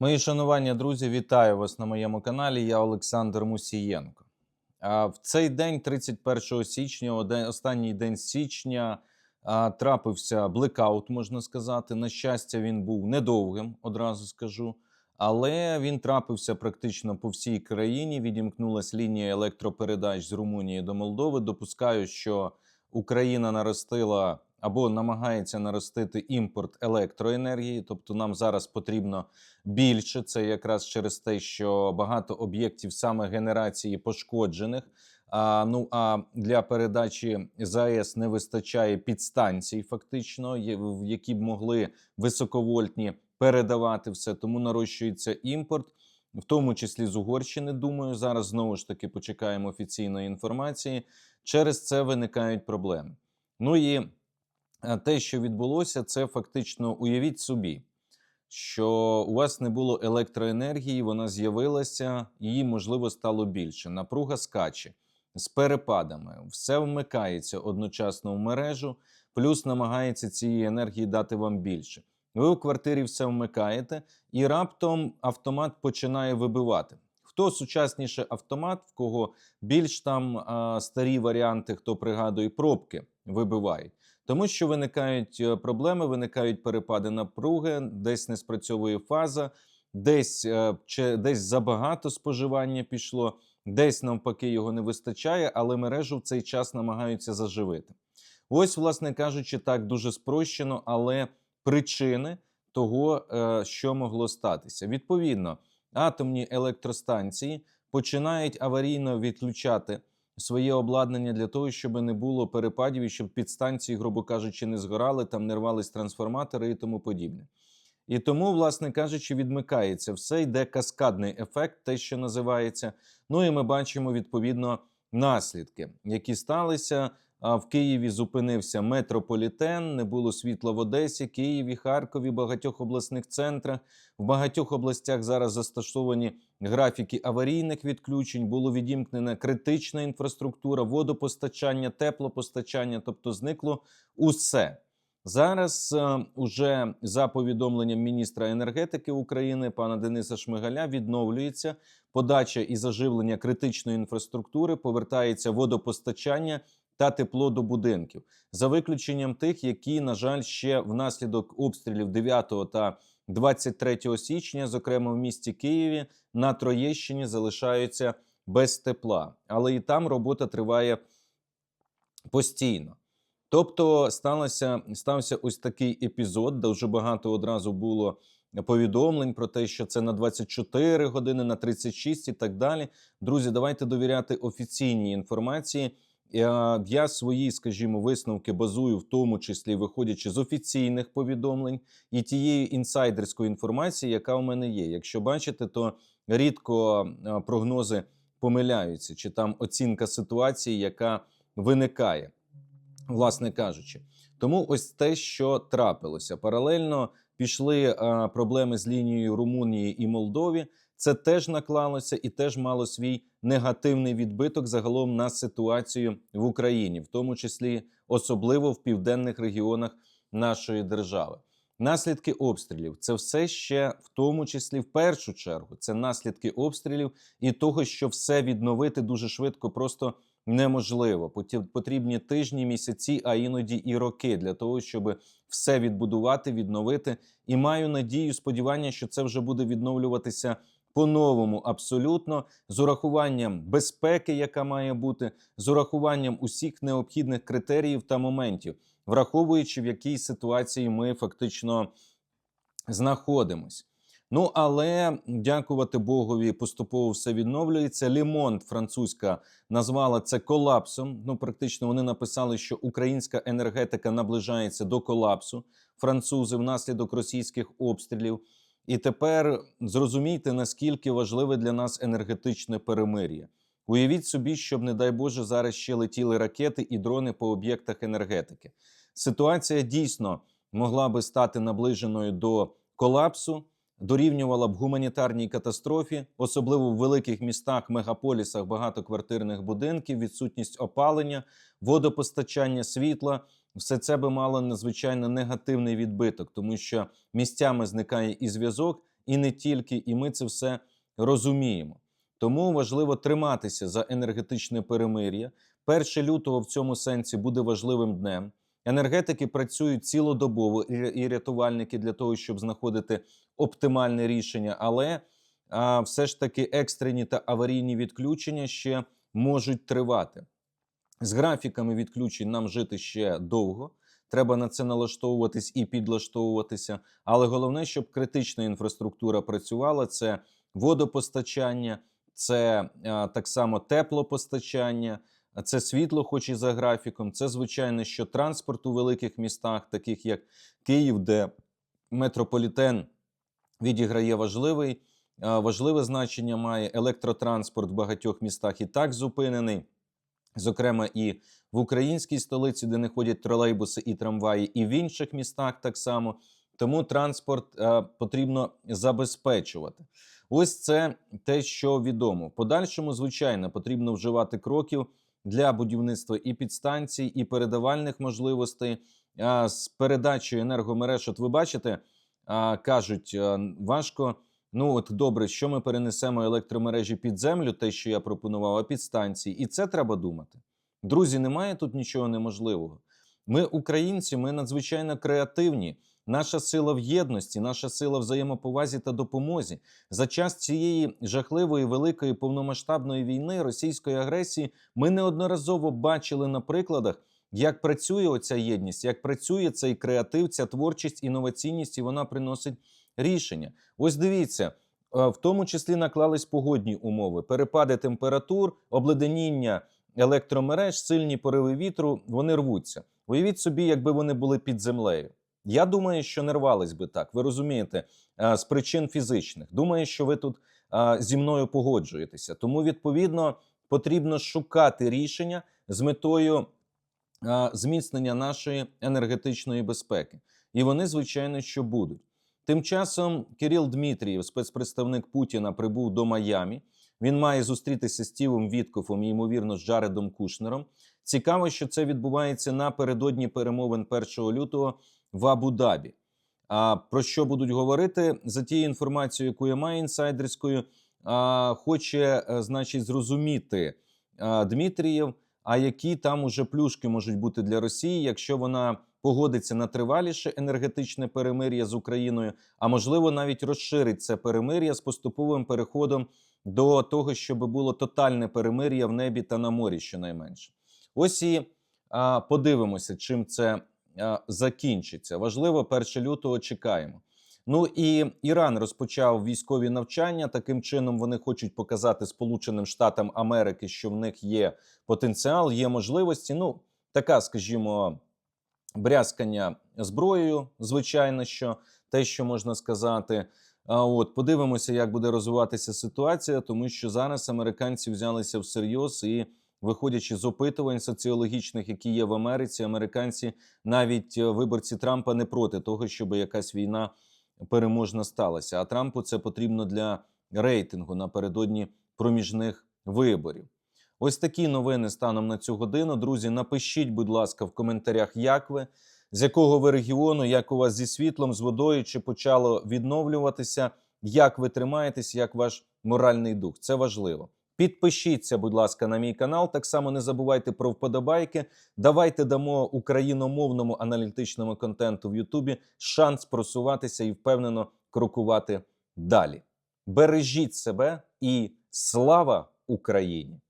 Мої шанування, друзі, вітаю вас на моєму каналі. Я Олександр Мусієнко. В цей день, 31 січня, останній день січня, трапився блекаут, можна сказати. На щастя, він був недовгим, одразу скажу. Але він трапився практично по всій країні. Відімкнулась лінія електропередач з Румунії до Молдови. Допускаю, що Україна наростила або намагається наростити імпорт електроенергії, тобто нам зараз потрібно більше. Це якраз через те, що багато об'єктів саме генерації пошкоджених. А, ну а для передачі ЗАЕС не вистачає підстанцій, фактично, в які б могли високовольтні передавати все. Тому нарощується імпорт, в тому числі з Угорщини. Думаю, зараз знову ж таки почекаємо офіційної інформації. Через це виникають проблеми. Ну і те, що відбулося, це фактично уявіть собі що у вас не було електроенергії, вона з'явилася, її можливо стало більше. Напруга скаче з перепадами, все вмикається одночасно в мережу, плюс намагається цієї енергії дати вам більше. Ви у квартирі все вмикаєте, і раптом автомат починає вибивати. Хто сучасніше автомат, в кого більш там а, старі варіанти, хто пригадує пробки, вибивають. Тому що виникають е, проблеми, виникають перепади напруги, десь не спрацьовує фаза, десь, е, десь забагато споживання пішло, десь навпаки його не вистачає, але мережу в цей час намагаються заживити. Ось, власне кажучи, так дуже спрощено, але причини того, е, що могло статися. Відповідно, атомні електростанції починають аварійно відключати своє обладнання для того, щоб не було перепадів і щоб підстанції, грубо кажучи, не згорали, там не рвались трансформатори і тому подібне. І тому, власне кажучи, відмикається все, йде каскадний ефект, те, що називається. Ну і ми бачимо відповідно наслідки, які сталися. В Києві зупинився метрополітен, не було світла в Одесі, Києві, Харкові, багатьох обласних центрах. В багатьох областях зараз застосовані графіки аварійних відключень, було відімкнена критична інфраструктура, водопостачання, теплопостачання, тобто зникло усе. Зараз е, уже за повідомленням міністра енергетики України пана Дениса Шмигаля відновлюється подача і заживлення критичної інфраструктури, повертається водопостачання та тепло до будинків, за виключенням тих, які, на жаль, ще внаслідок обстрілів 9 та 23 січня, зокрема в місті Києві, на Троєщині залишаються без тепла, але і там робота триває постійно. Тобто сталося, стався ось такий епізод, де вже багато одразу було повідомлень про те, що це на 24 години, на 36 і так далі. Друзі, давайте довіряти офіційній інформації. Я, я свої, скажімо, висновки базую в тому числі виходячи з офіційних повідомлень і тієї інсайдерської інформації, яка у мене є. Якщо бачите, то рідко е, прогнози помиляються, чи там оцінка ситуації, яка виникає, власне кажучи. Тому ось те, що трапилося. Паралельно пішли е, проблеми з лінією Румунії і Молдові. Це теж наклалося і теж мало свій негативний відбиток загалом на ситуацію в Україні, в тому числі особливо в південних регіонах нашої держави. Наслідки обстрілів це все ще в тому числі в першу чергу. Це наслідки обстрілів і того, що все відновити дуже швидко просто неможливо. Потрібні тижні, місяці, а іноді і роки для того, щоб все відбудувати, відновити. І маю надію, сподівання, що це вже буде відновлюватися по-новому, абсолютно з урахуванням безпеки, яка має бути, з урахуванням усіх необхідних критеріїв та моментів, враховуючи в якій ситуації ми фактично знаходимось. Ну але дякувати Богові, поступово все відновлюється. Лімонт французька назвала це колапсом. Ну, практично вони написали, що українська енергетика наближається до колапсу. Французи внаслідок російських обстрілів. І тепер зрозумійте, наскільки важливе для нас енергетичне перемир'я. Уявіть собі, щоб, не дай Боже, зараз ще летіли ракети і дрони по об'єктах енергетики. Ситуація дійсно могла би стати наближеною до колапсу, дорівнювала б гуманітарній катастрофі, особливо в великих містах, мегаполісах, багатоквартирних будинків, відсутність опалення, водопостачання світла. Все це би мало надзвичайно негативний відбиток, тому що місцями зникає і зв'язок, і не тільки, і ми це все розуміємо. Тому важливо триматися за енергетичне перемир'я. 1 лютого в цьому сенсі буде важливим днем. Енергетики працюють цілодобово і рятувальники для того, щоб знаходити оптимальне рішення, але а, все ж таки екстрені та аварійні відключення ще можуть тривати. З графіками відключень нам жити ще довго. Треба на це налаштовуватись і підлаштовуватися. Але головне, щоб критична інфраструктура працювала: це водопостачання, це а, так само теплопостачання, це світло, хоч і за графіком. Це звичайно, що транспорт у великих містах, таких як Київ, де метрополітен відіграє важливий, а, важливе значення має електротранспорт в багатьох містах і так зупинений. Зокрема, і в українській столиці, де не ходять тролейбуси і трамваї, і в інших містах так само. Тому транспорт е, потрібно забезпечувати. Ось це те, що відомо. В подальшому, звичайно, потрібно вживати кроків для будівництва і підстанцій, і передавальних можливостей а, з передачею енергомереж. От ви бачите, а, кажуть, а, важко. Ну от добре, що ми перенесемо електромережі під землю, те, що я пропонував, а підстанції, і це треба думати. Друзі, немає тут нічого неможливого. Ми, українці, ми надзвичайно креативні. Наша сила в єдності, наша сила взаємоповазі та допомозі. За час цієї жахливої великої повномасштабної війни російської агресії ми неодноразово бачили на прикладах, як працює оця єдність, як працює цей креатив, ця творчість, інноваційність, і вона приносить рішення. Ось дивіться. е, В тому числі наклались погодні умови: перепади температур, обледеніння електромереж, сильні пориви вітру, вони рвуться. Уявіть собі, якби вони були під землею. Я думаю, що не рвались би так. Ви розумієте, е, з причин фізичних. Думаю, що ви тут е, зі мною погоджуєтеся. Тому, відповідно, потрібно шукати рішення з метою зміцнення нашої енергетичної безпеки. І вони, звичайно, що будуть. Тим часом Кирил Дмитрієв, спецпредставник Путіна, прибув до Майамі. Він має зустрітися з Тівом Віткофом і, ймовірно, з Джаредом Кушнером. Цікаво, що це відбувається напередодні перемовин 1 лютого в Абу-Дабі. А про що будуть говорити за тією інформацією, яку я маю інсайдерською, а, хоче, е, значить, зрозуміти а, Дмитрієв, а які там уже плюшки можуть бути для Росії, якщо вона погодиться на триваліше енергетичне перемир'я з Україною, а можливо навіть розширить це перемир'я з поступовим переходом до того, щоб було тотальне перемир'я в небі та на морі, щонайменше. Ось і а, подивимося, чим це а, закінчиться. Важливо, 1 лютого чекаємо. Ну і Іран розпочав військові навчання. Таким чином вони хочуть показати Сполученим Штатам Америки, що в них є потенціал, є можливості. Ну, така, скажімо, брязкання зброєю, звичайно, що те, що можна сказати. А от подивимося, як буде розвиватися ситуація, тому що зараз американці взялися всерйоз і, виходячи з опитувань соціологічних, які є в Америці, американці навіть е, виборці Трампа не проти того, щоб якась війна переможна сталася. А Трампу це потрібно для рейтингу напередодні проміжних виборів. Ось такі новини станом на цю годину. Друзі, напишіть, будь ласка, в коментарях, як ви, з якого ви регіону, як у вас зі світлом, з водою, чи почало відновлюватися, як ви тримаєтесь, як ваш моральний дух. Це важливо. Підпишіться, будь ласка, на мій канал. Так само не забувайте про вподобайки. Давайте дамо україномовному аналітичному контенту в Ютубі шанс просуватися і впевнено крокувати далі. Бережіть себе і слава Україні!